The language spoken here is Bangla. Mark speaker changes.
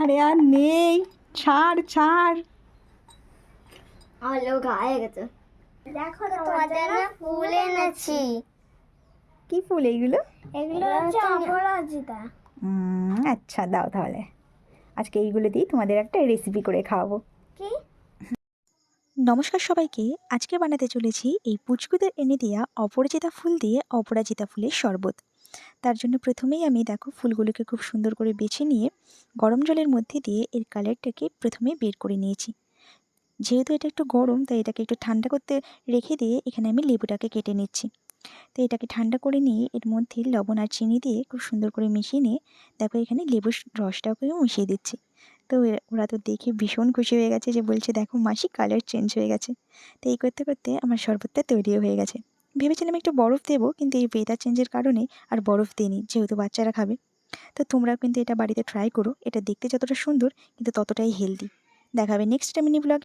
Speaker 1: আরে আর নেই। ছাড় ছাড়।
Speaker 2: আমার লোক হয়ে গেছে। দেখো তোমার জন্য ফুল এনেছি।
Speaker 1: কি ফুল এইগুলো?
Speaker 2: এগুলো হচ্ছে অপরাজিতা।
Speaker 1: আচ্ছা দাও তাহলে। আজকে এইগুলো দিয়ে তোমাদের একটা রেসিপি করে খাওয়াবো।
Speaker 2: কি?
Speaker 1: নমস্কার সবাইকে। আজকে বানাতে চলেছি এই পুচকুদের এনে দেওয়া অপরাজিতা ফুল দিয়ে অপরাজিতা ফুলের শরবত। তার জন্য প্রথমেই আমি দেখো ফুলগুলোকে খুব সুন্দর করে বেছে নিয়ে গরম জলের মধ্যে দিয়ে এর কালারটাকে প্রথমে বের করে নিয়েছি। যেহেতু এটা একটু গরম, তাই এটাকে একটু ঠান্ডা করতে রেখে দিয়ে এখানে আমি লেবুটাকে কেটে নিচ্ছি। তো এটাকে ঠান্ডা করে নিয়ে এর মধ্যে লবণ আর চিনি দিয়ে খুব সুন্দর করে মিশিয়ে নিয়ে দেখো এখানে লেবুর রসটাকেও মিশিয়ে দিচ্ছি। তো ওরা তো দেখে ভীষণ খুশি হয়ে গেছে যে বলছে, দেখো মাসি, কালার চেঞ্জ হয়ে গেছে। তো এই করতে করতে আমার শরবতটা তৈরিও হয়ে গেছে। ভেবেছিলাম একটু বরফ দেবো, কিন্তু এই ওয়েদার চেঞ্জের কারণে আর বরফ দিইনি, যেহেতু বাচ্চারা খাবে। তো তোমরাও কিন্তু এটা বাড়িতে ট্রাই করো, এটা দেখতে যতটা সুন্দর, কিন্তু ততটাই হেলদি দেখাবে নেক্সট মিনি ব্লগ